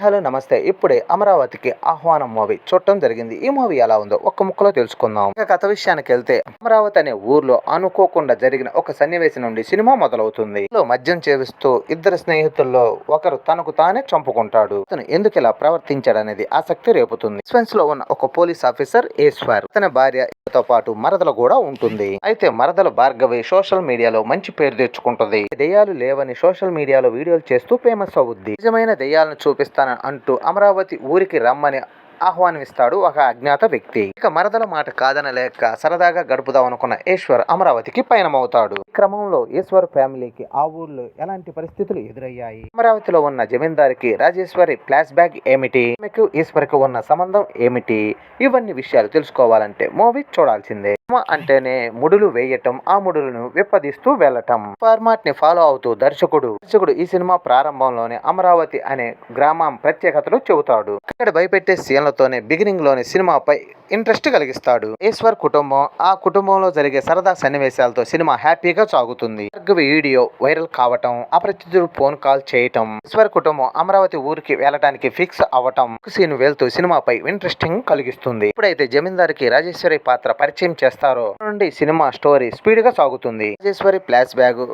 Hello నమస్తే. ఇప్పుడే అమరావతికి ఆహ్వానం మూవీ చూడటం జరిగింది. ఈ మూవీ ఎలా ఉందో ఒక్క ముక్కలో తెలుసుకుందాం. ఇక కథ విషయానికి వెళ్తే అమరావతి అనే ఊర్లో అనుకోకుండా జరిగిన ఒక సన్నివేశం నుండి సినిమా మొదలవుతుంది. మద్యం చేవిస్తూ ఇద్దరు స్నేహితుల్లో ఒకరు తనకు తానే చంపుకుంటాడు. అతను ఎందుకు ఇలా ప్రవర్తించాడనేది ఆసక్తి రేపుతుంది. సస్పెన్స్లో ఉన్న ఒక పోలీస్ ఆఫీసర్ ఈశ్వర్ తన భార్య తో పాటు మరదలు కూడా ఉంటుంది. అయితే మరదల భార్గవి సోషల్ మీడియాలో మంచి పేరు తెచ్చుకుంటుంది. దెయ్యాలు లేవని సోషల్ మీడియాలో వీడియోలు చేస్తూ ఫేమస్ అవుద్ది. నిజమైన దెయ్యాలను చూపిస్తానని అంటూ అమరావతి ఊరికి రమ్మని ఆహ్వానిస్తాడు ఒక అజ్ఞాత వ్యక్తి. ఇక మరదల మాట కాదనలేక సరదాగా గడుపుదాం అనుకున్న ఈశ్వర్ అమరావతికి పయనమవుతాడు. క్రమంలో ఈశ్వర్ ఫ్యామిలీకి ఆ ఊర్లో ఎలాంటి పరిస్థితులు ఎదురయ్యాయి? అమరావతిలో ఉన్న జమీందారికి రాజేశ్వరి ఫ్లాష్ బ్యాక్ ఏమిటి? ఆమెకు ఈశ్వర్కి ఉన్న సంబంధం ఏమిటి? ఇవన్నీ విషయాలు తెలుసుకోవాలంటే మూవీ చూడాల్సిందే. సినిమా అంటేనే ముడులు వేయటం ఆ ముడులను విప్పదీస్తూ వెళ్ళటం. ఫార్మాట్ని ఫాలో అవుతూ దర్శకుడు దర్శకుడు ఈ సినిమా ప్రారంభంలోనే అమరావతి అనే గ్రామం ప్రత్యేకతలు చెబుతాడు. ఇక్కడ భయపెట్టే సీన్లతోనే బిగినింగ్లోనే సినిమాపై ఇంట్రెస్ట్ కలిగిస్తాడు. ఈశ్వర్ కుటుంబం ఆ కుటుంబంలో జరిగే సరదా సన్నివేశాలతో సినిమా హ్యాపీగా సాగుతుంది. వీడియో వైరల్ కావటం అపరిచితుడు ఫోన్ కాల్ చేయటం ఈశ్వర్ కుటుంబం అమరావతి ఊరికి వెళ్ళటానికి ఫిక్స్ అవటం సీన్ వెళ్తూ సినిమాపై ఇంట్రెస్టింగ్ కలిగిస్తుంది. ఇప్పుడైతే జమీందారికి రాజేశ్వరి పాత్ర పరిచయం చేస్తారో నుండి సినిమా స్టోరీ స్పీడ్గా సాగుతుంది. రాజేశ్వరి ఫ్లాష్ బ్యాగ్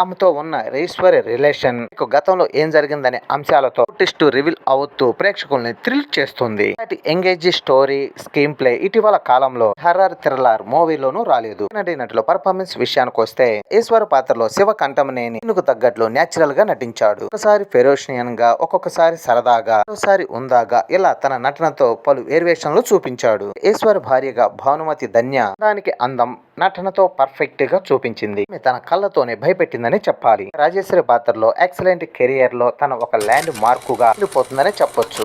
ఆమెతో ఉన్న ఈశ్వరి రిలేషన్. గతంలో ఏం జరిగిందనే అంశాలతో టెస్ట్ రివీల్ అవుతూ ప్రేక్షకుల్ని థ్రిల్ చేస్తుంది. ఎంగేజ్ స్టోరీ స్క్రీన్ ప్లే ఇటీవల కాలంలో హర్రర్ థ్రిల్లర్ మూవీలోనూ రాలేదు. నటుల పర్ఫార్మెన్స్ విషయానికి వస్తే ఈశ్వర్ పాత్రలో శివ కంఠమనేని ఇందుకు తగ్గట్లు న్యాచురల్గా నటించాడు. ఒకసారి ఫెరోషియన్గా ఒక్కొక్కసారి సరదాగా ఒకసారి ఉందాగా ఇలా తన నటనతో పలు వేరియేషన్లు చూపించాడు. ఈశ్వర్ భార్యగా భానుమతి ధన్య దానికి అందం నటనతో పర్ఫెక్ట్గా చూపించింది తన కళ్ళతోనే భయపెట్టిందని చెప్పాలి. రాజేశ్వరి పాత్రలో ఎక్సలెంట్ కెరియర్లో తన ఒక ల్యాండ్ మార్కుగా వెళ్ళిపోతుందని చెప్పొచ్చు.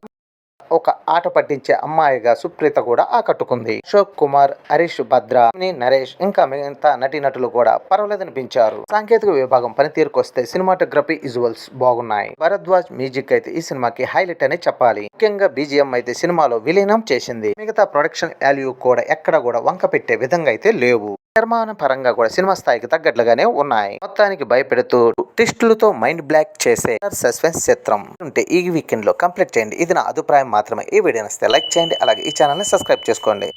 ఒక ఆట పట్టించే అమ్మాయిగా సుప్రీత కూడా ఆకట్టుకుంది. అశోక్ కుమార్ హరీష్ భద్ర నరేష్ ఇంకా మిగతా నటీనటులు కూడా పర్వాలేదనిపించారు. సాంకేతిక విభాగం పనితీరుకొస్తే సినిమాటోగ్రఫీ విజువల్స్ బాగున్నాయి. భరద్వాజ్ మ్యూజిక్ అయితే ఈ సినిమాకి హైలైట్ అని చెప్పాలి. ముఖ్యంగా బీజిఎం అయితే సినిమాలో విలీనం చేసింది. మిగతా ప్రొడక్షన్ వాల్యూ కూడా ఎక్కడ కూడా వంక పెట్టే విధంగా అయితే లేవు. నిర్మాణ పరంగా కూడా సినిమా స్థాయికి తగ్గట్లుగానే ఉన్నాయి. మొత్తానికి భయపెడుతూ టిస్టులతో మైండ్ బ్లాక్ చేసే సస్పెన్స్ చిత్రం ఉంటే ఈ వీకెండ్లో కంప్లీట్ చేయండి. ఇది నా అభిప్రాయం మాత్రమే. ఈ వీడియో నస్తే లైక్ చేయండి. అలాగే ఈ ఛానల్ని సబ్స్క్రైబ్ చేసుకోండి.